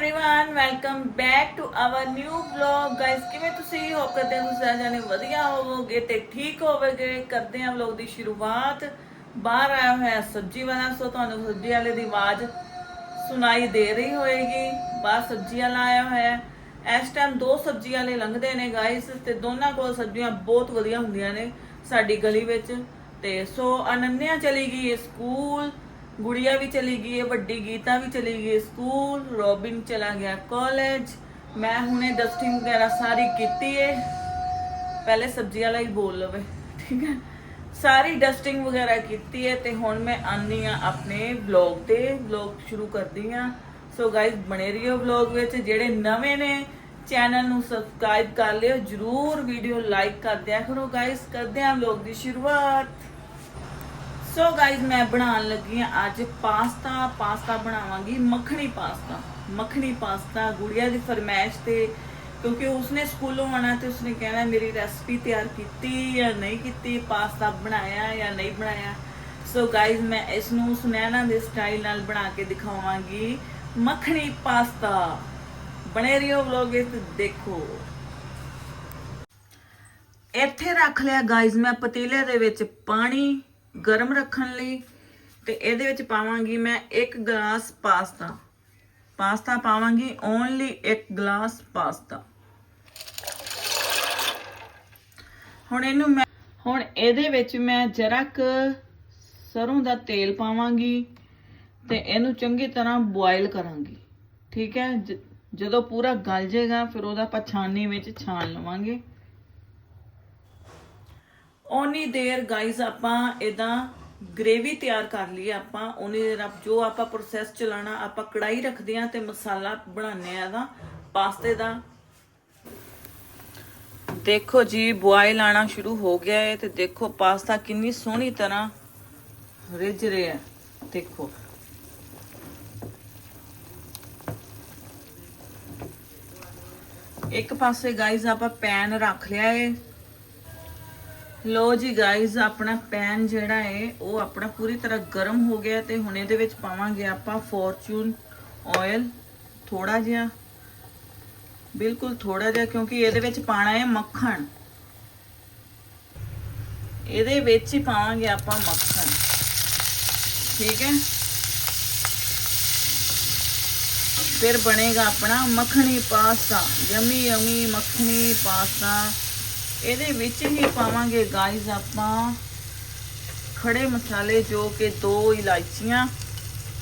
Everyone welcome back to our new vlog guys ਕਿਵੇਂ ਤੁਸੀਂ hop ਕਰਦੇ ਹਾਂ ਤੁਸੀਂ ਸਾਰੇ ਜਾਣੇ ਵਧੀਆ ਹੋਵੋਗੇ ਤੇ ਠੀਕ ਹੋਵੋਗੇ ਕਰਦੇ ਹਾਂ ਵਲੌਗ ਦੀ ਸ਼ੁਰੂਆਤ ਬਾਹਰ ਆਇਆ ਹੋਇਆ ਸਬਜ਼ੀ ਵਾਲਾ ਸੋ ਤੁਹਾਨੂੰ ਸਬਜ਼ੀ ਵਾਲੇ ਦੀ ਆਵਾਜ਼ ਸੁਣਾਈ ਦੇ ਰਹੀ ਹੋਏਗੀ ਬਾਹਰ ਸਬਜ਼ੀ ਵਾਲਾ ਆਇਆ ਹੋਇਆ ਹੈ। ਇਸ ਟਾਈਮ ਦੋ ਸਬਜ਼ੀ ਵਾਲੇ ਲੰਘਦੇ ਨੇ ਗਾਇਸ ਤੇ ਦੋਨਾਂ ਕੋਲ ਸਬਜ਼ੀਆਂ ਬਹੁਤ ਵਧੀਆ ਹੁੰਦੀਆਂ ਨੇ ਸਾਡੀ ਗਲੀ ਵਿੱਚ ਤੇ ਸੋ ਅਨੰਨਿਆ ਚਲੀ ਗਈ ਹੈ ਸਕੂਲ ਗੁੜੀਆ ਵੀ ਚਲੀ ਗਈ ਹੈ ਵੱਡੀ ਗੀਤਾ ਵੀ ਚਲੀ ਗਈ ਸਕੂਲ, ਰੋਬਿਨ ਚਲਾ ਗਿਆ, ਕਾਲਜ। ਮੈਂ ਹੁਣੇ ਡਸਟਿੰਗ ਵਗੈਰਾ ਸਾਰੀ ਕੀਤੀ ਹੈ ਪਹਿਲੇ ਸਬਜ਼ੀ ਵਾਲਾ ਹੀ ਬੋਲ ਲਵੇ, ਠੀਕ ਹੈ। ਸਾਰੀ ਡਸਟਿੰਗ ਵਗੈਰਾ ਕੀਤੀ ਹੈ ਤੇ ਹੁਣ ਮੈਂ ਆਨੀ ਆ ਆਪਣੇ ਵਲੌਗ ਤੇ ਵਲੌਗ ਸ਼ੁਰੂ ਕਰਦੀ ਆ। ਸੋ ਗਾਇਸ ਬਣੇ ਰਹੀਓ ਵਲੌਗ ਵਿੱਚ, ਜਿਹੜੇ ਨਵੇਂ ਨੇ ਚੈਨਲ ਨੂੰ ਸਬਸਕ੍ਰਾਈਬ ਕਰ ਲਿਓ, ਜਰੂਰ ਵੀਡੀਓ ਲਾਈਕ ਕਰ ਦਿਆ ਕਰੋ ਗਾਇਸ ਕਰਦੇ ਆ ਵਲੌਗ ਦੀ ਸ਼ੁਰੂਆਤ। ਸੋ ਗਾਇਜ਼ ਮੈਂ ਬਣਾਉਣ ਲੱਗੀ ਆ ਅੱਜ ਪਾਸਤਾ। ਪਾਸਤਾ ਬਣਾਵਾਂਗੀ, ਮੱਖਣੀ ਪਾਸਤਾ। ਮੱਖਣੀ ਪਾਸਤਾ, ਗੁੜੀਆ ਦੀ ਫਰਮਾਇਸ਼ ਤੇ, ਕਿਉਂਕਿ ਉਸਨੇ ਸਕੂਲੋਂ ਆਣਾ ਤੇ ਉਸਨੇ ਕਹਿਣਾ, ਮੇਰੀ ਰੈਸਪੀ ਤਿਆਰ ਕੀਤੀ ਜਾਂ ਨਹੀਂ ਕੀਤੀ, ਪਾਸਤਾ ਬਣਾਇਆ ਜਾਂ ਨਹੀਂ ਬਣਾਇਆ? ਸੋ ਗਾਇਜ਼ ਮੈਂ ਇਸ ਨੂੰ ਸੁਨੈਣਾ ਦੇ ਸਟਾਈਲ ਨਾਲ ਬਣਾ ਕੇ ਦਿਖਾਵਾਂਗੀ। ਮੱਖਣੀ ਪਾਸਤਾ। ਬਣੇ ਰਹੋ ਵਲੌਗ ਵਿੱਚ ਦੇਖੋ। ਇੱਥੇ ਰੱਖ ਲਿਆ ਗਾਇਜ਼ ਮੈਂ ਪਤੀਲੇ ਦੇ ਵਿੱਚ ਪਾਣੀ। ਗਰਮ ਰੱਖਣ ਲਈ ਤੇ ਇਹਦੇ ਵਿੱਚ ਪਾਵਾਂਗੀ ਮੈਂ 1 ਗਲਾਸ ਪਾਸਤਾ। ਪਾਸਤਾ ਪਾਵਾਂਗੀ ਓਨਲੀ 1 ਗਲਾਸ ਪਾਸਤਾ। ਹੁਣ ਇਹਨੂੰ ਮੈਂ ਹੁਣ ਇਹਦੇ ਵਿੱਚ ਮੈਂ ਜਰਾ ਕੁ ਸਰੋਂ ਦਾ ਤੇਲ ਪਾਵਾਂਗੀ ਤੇ ਇਹਨੂੰ ਚੰਗੀ ਤਰ੍ਹਾਂ ਬੋਇਲ ਕਰਾਂਗੀ। ਠੀਕ ਹੈ? ਜ- ਜਦੋਂ ਪੂਰਾ ਗਲ ਜਾਏਗਾ ਫਿਰ ਉਹਦਾ ਆਪਾਂ ਛਾਨਣੀ ਵਿੱਚ ਛਾਣ ਲਵਾਂਗੇ। ਓਨੀ ਦੇਰ ਗਾਈਜ਼ ਆਪਾਂ ਇਹਦਾ ਗ੍ਰੇਵੀ ਤਿਆਰ ਕਰ ਲਈ ਆਪਾਂ ਉਨੀ ਦੇਰ ਆਪ ਜੋ ਆਪਾਂ ਪ੍ਰੋਸੈਸ ਚਲਾਣਾ ਆਪਾਂ ਕੜਾਈ ਰੱਖਦੇ ਆ ਤੇ ਮਸਾਲਾ ਬਣਾਉਂਦੇ ਆ ਇਹਦਾ, ਪਾਸਤੇ ਦਾ। ਦੇਖੋ ਜੀ ਬੁਆਇਲ ਆਣਾ ਸ਼ੁਰੂ ਹੋ ਗਿਆ ਹੈ ਤੇ ਦੇਖੋ ਪਾਸਤਾ ਕਿੰਨੀ ਸੋਹਣੀ ਤਰ੍ਹਾਂ ਰਿੱਝ ਰਿਹਾ ਦੇਖੋ। ਇੱਕ ਪਾਸੇ ਗਾਈਜ਼ ਆਪਾਂ ਪੈਨ ਰੱਖ ਲਿਆ ਏ ਲੋ ਜੀ ਗਾਇਜ਼ ਆਪਣਾ ਪੈਨ ਜਿਹੜਾ ਹੈ ਉਹ ਆਪਣਾ ਪੂਰੀ ਤਰ੍ਹਾਂ ਗਰਮ ਹੋ ਗਿਆ ਤੇ ਹੁਣ ਇਹਦੇ ਵਿੱਚ ਪਾਵਾਂਗੇ ਆਪਾਂ ਫੋਰਚੂਨ ਆਇਲ ਥੋੜਾ ਜਿਹਾ। ਬਿਲਕੁਲ ਥੋੜਾ ਜਿਹਾ, ਕਿਉਂਕਿ ਇਹਦੇ ਵਿੱਚ ਪਾਣਾ ਹੈ ਮੱਖਣ। ਇਹਦੇ ਵਿੱਚ ਹੀ ਪਾਵਾਂਗੇ ਆਪਾਂ ਮੱਖਣ। ਠੀਕ ਹੈ? ਫਿਰ ਬਣੇਗਾ ਆਪਣਾ makhani pasta. Yummy yummy makhani pasta. ਇਹਦੇ ਵਿੱਚ ਹੀ ਪਾਵਾਂਗੇ ਗਾਇਜ਼ ਆਪਾਂ ਖੜੇ ਮਸਾਲੇ ਜੋ ਕਿ ਦੋ ਇਲਾਇਚੀਆਂ,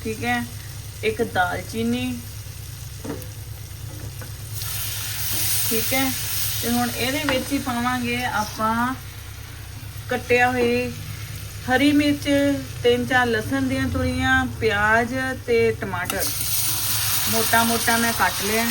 ਠੀਕ ਹੈ, ਇੱਕ ਦਾਲਚੀਨੀ, ਠੀਕ ਹੈ, ਤੇ ਹੁਣ ਇਹਦੇ ਵਿੱਚ ਹੀ ਪਾਵਾਂਗੇ ਆਪਾਂ ਕੱਟਿਆ ਹੋਏ ਹਰੀ ਮਿਰਚ, ਤਿੰਨ ਚਾਰ ਲਸਣ ਦੀਆਂ ਤੁਰੀਆਂ ਪਿਆਜ਼ ਤੇ ਟਮਾਟਰ। ਮੋਟਾ ਮੋਟਾ ਮੈਂ ਕੱਟ ਲਿਆ।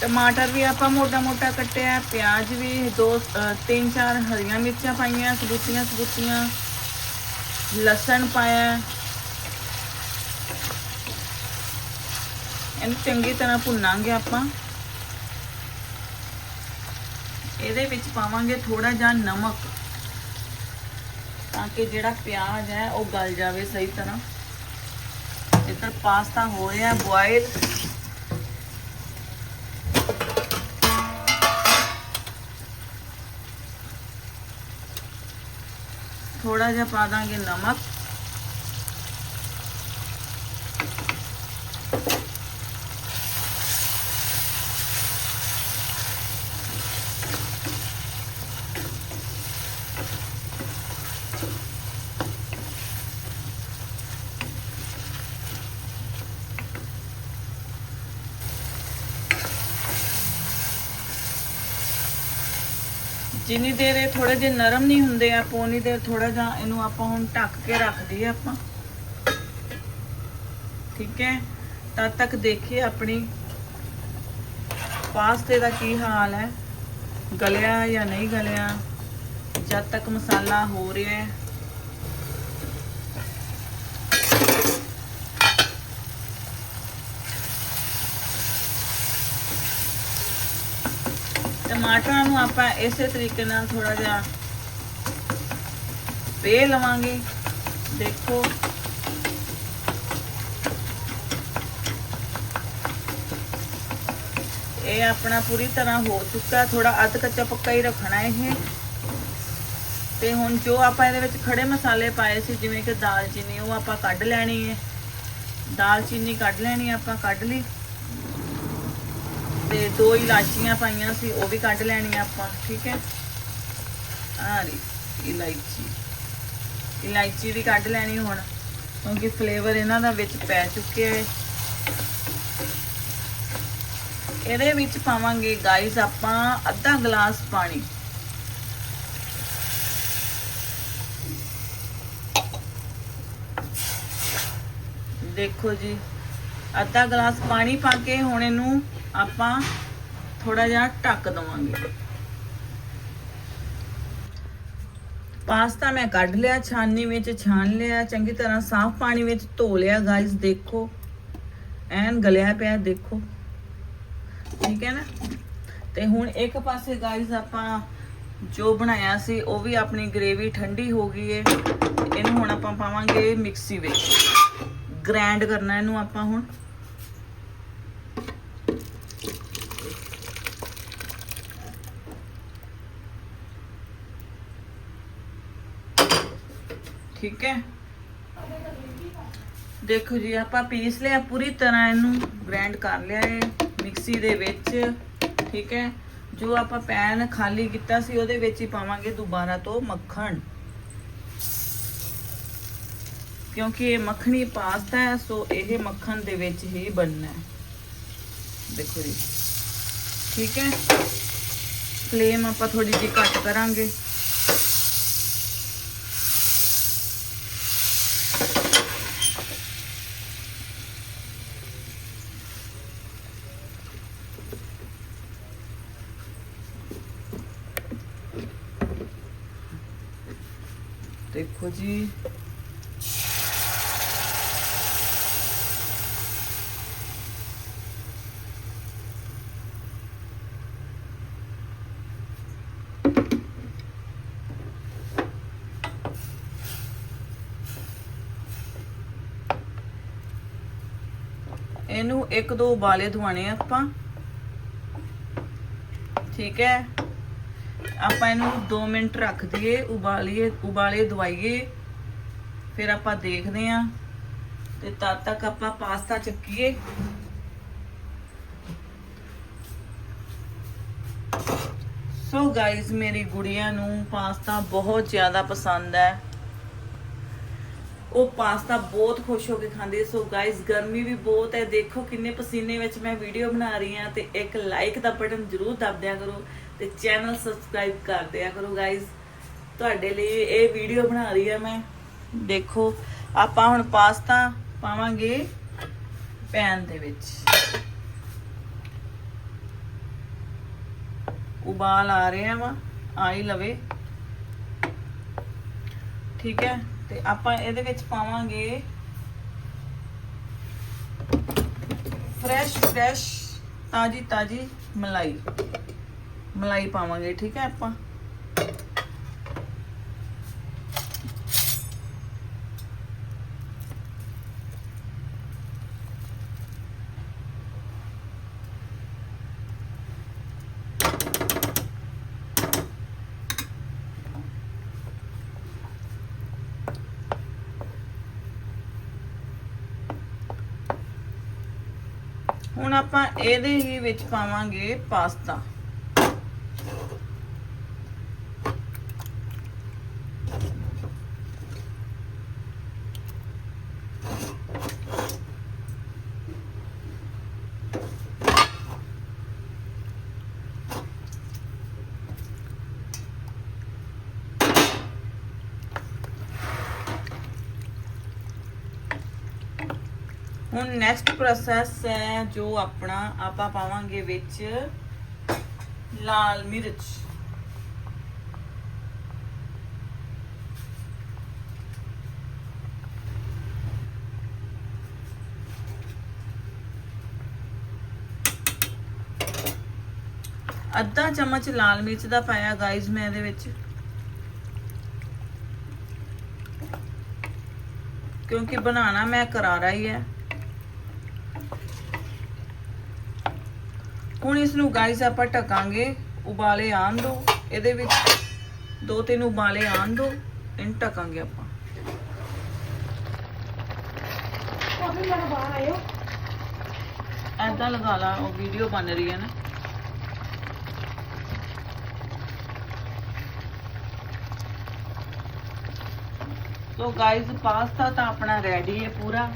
ਟਮਾਟਰ ਵੀ ਆਪਾਂ ਮੋਟਾ ਮੋਟਾ ਕੱਟਿਆ, ਪਿਆਜ਼ ਵੀ, ਦੋ ਤਿੰਨ, ਚਾਰ ਹਰੀਆਂ ਮਿਰਚਾਂ ਪਾਈਆਂ, ਸਬੂਤੀਆਂ ਸਬੂਤੀਆਂ, ਲਸਣ ਪਾਇਆ। ਇਹਨੂੰ ਚੰਗੀ ਤਰ੍ਹਾਂ ਭੁੰਨਾਂਗੇ ਆਪਾਂ। ਇਹਦੇ ਵਿੱਚ ਪਾਵਾਂਗੇ ਥੋੜਾ ਜਿਹਾ ਨਮਕ, ਤਾਂ ਕਿ ਜਿਹੜਾ ਪਿਆਜ਼ ਹੈ ਉਹ ਗਲ ਜਾਵੇ ਸਹੀ ਤਰ੍ਹਾਂ। ਇੱਧਰ ਪਾਸਤਾ ਹੋ ਰਿਹਾ ਬੋਇਲ ਥੋੜਾ ਜਿਹਾ ਪਾ ਦਾਂਗੇ ਨਮਕ। ਜਿੰਨੀ ਦੇਰ ਇਹ ਥੋੜੇ ਜਿਹੇ ਨਰਮ ਨਹੀਂ ਹੁੰਦੇ ਆ ਉਨੀ ਦੇਰ ਥੋੜਾ ਜਿਹਾ ਇਹਨੂੰ ਆਪਾਂ ਹੁਣ ਢੱਕ ਕੇ ਰੱਖ ਦਈਏ ਆਪਾਂ। ਠੀਕ ਹੈ? ਤਦ ਤੱਕ ਦੇਖੀਏ ਆਪਣੀ ਪਾਸਤੇ ਦਾ ਕੀ ਹਾਲ ਹੈ। ਗਲਿਆ ਜਾਂ ਨਹੀਂ ਗਲਿਆ, ਜਦ ਤੱਕ ਮਸਾਲਾ ਹੋ ਰਿਹਾ ਹੈ। ਟਮਾਟਰਾਂ ਨੂੰ ਆਪਾਂ ਇਸੇ ਤਰੀਕੇ ਨਾਲ ਥੋੜਾ ਜਿਹਾ ਪੇ ਲਵਾਂਗੇ। ਦੇਖੋ। ਇਹ ਆਪਣਾ ਪੂਰੀ ਤਰ੍ਹਾਂ ਹੋ ਚੁੱਕਾ ਥੋੜਾ ਅੱਧ ਕੱਚਾ ਪੱਕਾ ਹੀ ਰੱਖਣਾ ਇਹ। ਤੇ ਹੁਣ ਜੋ ਆਪਾਂ ਇਹਦੇ ਵਿੱਚ ਖੜੇ ਮਸਾਲੇ ਪਾਏ ਸੀ, ਜਿਵੇਂ ਕਿ ਦਾਲਚੀਨੀ, ਉਹ ਆਪਾਂ ਕੱਢ ਲੈਣੀ ਹੈ। ਦਾਲਚੀਨੀ ਕੱਢ ਲੈਣੀ ਹੈ ਆਪਾਂ ਕੱਢ ਲਈ। ਦੋ ਇਲਾਚੀਆਂ ਪਾਈਆਂ ਸੀ, ਉਹ ਵੀ ਕੱਢ ਲੈਣੀਆਂ ਆਪਾਂ, ਠੀਕ ਹੈ? ਆ ਰਹੀ ਇਲਾਇਚੀ। ਇਲਾਇਚੀ ਵੀ ਕੱਢ ਲੈਣੀ ਹੁਣ, ਕਿਉਂਕਿ ਫਲੇਵਰ ਇਹਨਾਂ ਦਾ ਵਿੱਚ ਪੈ ਚੁੱਕਿਆ ਹੈ। ਇਹਦੇ ਵਿੱਚ ਪਾਵਾਂਗੇ ਗਾਈਸ ਆਪਾਂ ਅੱਧਾ ਗਲਾਸ ਪਾਣੀ। ਦੇਖੋ ਜੀ, ਅੱਧਾ ਗਲਾਸ ਪਾਣੀ ਪਾ ਕੇ ਹੁਣ ਇਹਨੂੰ ਆਪਾਂ ਥੋੜਾ ਜਿਹਾ ਢੱਕ ਦਵਾਂਗੇ। ਪਾਸਤਾ ਮੈਂ ਕੱਢ ਲਿਆ ਛਾਨਣੀ ਵਿੱਚ ਛਾਨ ਲਿਆ, ਚੰਗੀ ਤਰ੍ਹਾਂ ਸਾਫ਼ ਪਾਣੀ ਵਿੱਚ ਧੋ ਲਿਆ ਗਾਇਸ ਦੇਖੋ। ਐਨ ਗਲਿਆ ਪਿਆ, ਦੇਖੋ। ਠੀਕ ਹੈ ਨਾ? ਤੇ ਹੁਣ ਇੱਕ ਪਾਸੇ ਗਾਇਸ ਆਪਾਂ ਜੋ ਬਣਾਇਆ ਸੀ, ਉਹ ਵੀ ਆਪਣੀ ਗ੍ਰੇਵੀ ਠੰਡੀ ਹੋ ਗਈ ਹੈ ਇਹਨੂੰ ਹੁਣ ਆਪਾਂ ਪਾਵਾਂਗੇ ਮਿਕਸੀ ਵਿੱਚ। ਗ੍ਰਾਈਂਡ ਕਰਨਾ ਇਹਨੂੰ ਆਪਾਂ ਹੁਣ। ਠੀਕ ਹੈ? ਦੇਖੋ ਜੀ, ਆਪਾਂ ਪੀਸ ਲਿਆ, ਪੂਰੀ ਤਰ੍ਹਾਂ ਇਹਨੂੰ ਗ੍ਰਾਈਂਡ ਕਰ ਲਿਆ ਹੈ ਮਿਕਸੀ ਦੇ ਵਿੱਚ, ਠੀਕ ਹੈ? ਜੋ ਆਪਾਂ ਪੈਨ ਖਾਲੀ ਕੀਤਾ ਸੀ, ਉਹਦੇ ਵਿੱਚ ਹੀ ਪਾਵਾਂਗੇ ਦੁਬਾਰਾ ਤੋਂ ਮੱਖਣ। ਕਿਉਂਕਿ ਇਹ ਮੱਖਣੀ ਪਾਸਤਾ ਹੈ, ਸੋ ਇਹ ਮੱਖਣ ਦੇ ਵਿੱਚ ਹੀ ਬਣਨਾ ਹੈ। ਦੇਖੋ ਜੀ, ਠੀਕ ਹੈ? ਫਲੇਮ ਆਪਾਂ ਥੋੜੀ ਜਿਹੀ ਘੱਟ ਕਰਾਂਗੇ। ਦੇਖੋ ਜੀ ਇਹਨੂੰ ਇੱਕ ਦੋ ਉਬਾਲੇ ਦਵਾਣੇ ਆ ਆਪਾਂ। ਠੀਕ ਹੈ? ਆਪਾਂ ਇਹਨੂੰ 2 ਮਿੰਟ ਰੱਖ ਦਈਏ, ਉਬਾਲੀਏ, ਉਬਾਲੇ ਦਵਾਈਏ। ਫਿਰ ਆਪਾਂ ਦੇਖਦੇ ਆਂ ਤੇ ਤਦ ਤੱਕ ਆਪਾਂ ਪਾਸਤਾ ਚੱਕੀਏ। ਸੋ ਗਾਇਜ਼ ਮੇਰੀ ਗੁੜੀਆਂ ਨੂੰ ਪਾਸਤਾ ਬਹੁਤ ਜ਼ਿਆਦਾ ਪਸੰਦ ਹੈ। ਉਹ ਪਾਸਤਾ ਬਹੁਤ ਖੁਸ਼ ਹੋ ਕੇ ਖਾਂਦੇ ਸੋ ਗਾਇਜ਼ ਗਰਮੀ ਵੀ ਬਹੁਤ ਹੈ। ਦੇਖੋ ਕਿੰਨੇ ਪਸੀਨੇ ਵਿੱਚ ਮੈਂ ਵੀਡੀਓ ਬਣਾ ਰਹੀ ਹਾਂ ਤੇ ਇੱਕ ਲਾਈਕ ਦਾ ਬਟਨ ਜ਼ਰੂਰ ਦਬ ਦਿਆ ਕਰੋ ਤੇ ਚੈਨਲ ਸਬਸਕ੍ਰਾਈਬ ਕਰ ਦਿਆ ਕਰੋ ਗਾਇਜ਼ ਤੁਹਾਡੇ ਲਈ ਇਹ ਵੀਡੀਓ ਬਣਾ ਰਹੀ ਹਾਂ ਮੈਂ। ਦੇਖੋ, ਆਪਾਂ ਹੁਣ ਪਾਸਤਾ ਪਾਵਾਂਗੇ ਪੈਨ ਦੇ ਵਿੱਚ। ਉਬਾਲ ਆ ਰਿਹਾ ਵਾ, ਆ ਹੀ ਲਵੇ। ਠੀਕ ਹੈ? ਤੇ ਆਪਾਂ ਇਹਦੇ ਵਿੱਚ ਪਾਵਾਂਗੇ ਫਰੈਸ਼ ਫਰੈਸ਼, ਤਾਜੀ ਤਾਜੀ ਮਲਾਈ। ਮਲਾਈ ਪਾਵਾਂਗੇ, ਠੀਕ ਹੈ ਆਪਾਂ? ਹੁਣ ਆਪਾਂ ਇਹਦੇ ਹੀ ਵਿੱਚ ਪਾਵਾਂਗੇ ਪਾਸਤਾ। ਹੁਣ ਨੈਕਸਟ ਪ੍ਰੋਸੈਸ ਹੈ ਜੋ ਆਪਣਾ ਆਪਾਂ ਪਾਵਾਂਗੇ ਵਿੱਚ ਲਾਲ ਮਿਰਚ। ਅੱਧਾ ਚਮਚ ਲਾਲ ਮਿਰਚ ਦਾ ਪਾਇਆ ਗਾਇਜ਼ ਮੈਂ ਇਹਦੇ ਵਿੱਚ। ਕਿਉਂਕਿ ਬਣਾਉਣਾ ਮੈਂ ਕਰਾਰਾ ਹੀ ਹੈ। ਹੁਣ ਇਸ ਨੂੰ ਗਾਇਜ਼ ਆਪਾਂ ਢਕਾਂਗੇ ਉਬਾਲੇ ਆਣ ਦੋ ਇਹਦੇ ਵਿੱਚ ਦੋ ਤਿੰਨ ਉਬਾਲੇ ਆਣ ਦੋ ਇਹਨੂੰ ਢਕਾਂਗੇ ਆਪਾਂ। ਐਦਾਂ ਲਗਾ ਲਾ ਉਹ ਵੀਡੀਓ ਬਣ ਰਹੀ ਹੈ ਨਾ। ਸੋ ਗਾਇਜ਼ ਪਾਸਤਾ ਤਾਂ ਆਪਣਾ ਰੈਡੀ ਹੈ ਪੂਰਾ।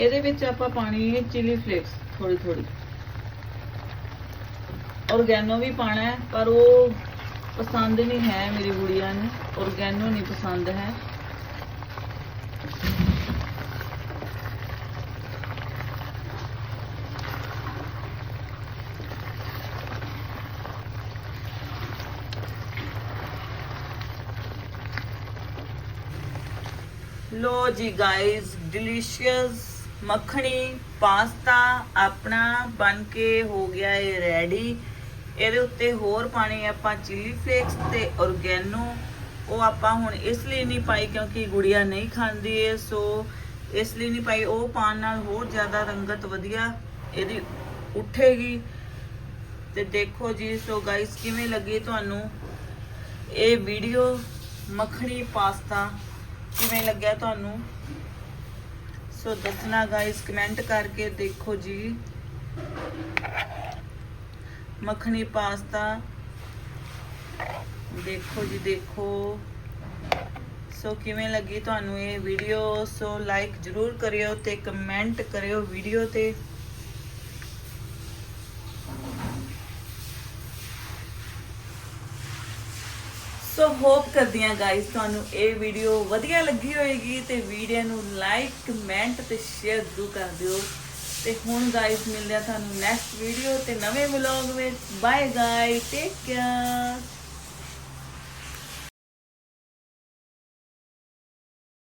ਇਹਦੇ ਵਿੱਚ ਆਪਾਂ ਪਾਣੀ ਹੈ ਚਿਲੀ ਫਲੇਕਸ ਥੋੜੀ ਥੋੜੀ ਔਰਗੈਨੋ ਵੀ ਪਾਣਾ ਹੈ, ਪਰ ਉਹ ਪਸੰਦ ਨਹੀਂ ਹੈ ਮੇਰੀ ਗੁੜੀਆ ਨੂੰ। ਔਰਗੈਨੋ ਨਹੀਂ ਪਸੰਦ ਹੈ। ਲੋ ਜੀ ਗਾਇਸ ਡਿਲੀਸ਼ੀਅਸ ਮੱਖਣੀ, ਪਾਸਤਾ ਆਪਣਾ ਬਣ ਕੇ ਹੋ ਗਿਆ ਹੈ ਰੈਡੀ ਇਹਦੇ ਉੱਤੇ ਹੋਰ ਪਾਣੀ ਆਪਾਂ ਚਿਲੀ ਫਲੇਕਸ ਤੇ ਔਰਗੈਨੋ ਉਹ ਆਪਾਂ ਹੁਣ ਇਸ ਲਈ ਨਹੀਂ ਪਾਈ ਕਿਉਂਕਿ ਗੁੜੀਆ ਨਹੀਂ ਖਾਂਦੀ ਏ ਸੋ ਇਸ ਲਈ ਨਹੀਂ ਪਾਈ। ਉਹ ਪਾਣ ਨਾਲ ਹੋਰ ਜ਼ਿਆਦਾ ਰੰਗਤ ਵਧੀਆ ਇਹਦੀ ਉੱਠੇਗੀ। ਤੇ ਦੇਖੋ ਜੀ ਸੋ ਗਾਇਸ ਕਿਵੇਂ ਲੱਗੀ ਤੁਹਾਨੂੰ ਇਹ ਵੀਡੀਓ ਮੱਖਣੀ, ਪਾਸਤਾ ਕਿਵੇਂ ਲੱਗਿਆ ਤੁਹਾਨੂੰ? ਸੋ ਦੱਸਣਾ ਗਾਇਸ ਕਮੈਂਟ ਕਰਕੇ ਦੇਖੋ ਜੀ। ਮੱਖਣੀ ਪਾਸਤਾ। ਦੇਖੋ ਜੀ, ਦੇਖੋ। ਸੋ ਕਿਵੇਂ ਲੱਗੀ ਤੁਹਾਨੂੰ ਇਹ ਵੀਡੀਓ ਸੋ ਲਾਈਕ ਜਰੂਰ ਕਰਿਓ ਤੇ ਕਮੈਂਟ ਕਰਿਓ ਵੀਡੀਓ ਤੇ। ਸੋ ਹੋਪ ਕਰਦੀ ਹਾਂ ਗਾਇਸ ਤੁਹਾਨੂੰ ਇਹ ਵੀਡੀਓ ਵਧੀਆ ਲੱਗੀ ਹੋਏਗੀ ਤੇ ਵੀਡੀਓ ਨੂੰ ਲਾਈਕ ਕਮੈਂਟ ਤੇ ਸ਼ੇਅਰ ਜ਼ਰੂਰ ਕਰ ਦਿਓ। ਤੇ ਹੁਣ ਗਾਇਸ ਮਿਲਦੇ ਆ ਤੁਹਾਨੂੰ ਨੈਕਸਟ ਵੀਡੀਓ ਤੇ ਨਵੇਂ ਵਲੌਗ ਵਿੱਚ। Bye guys take care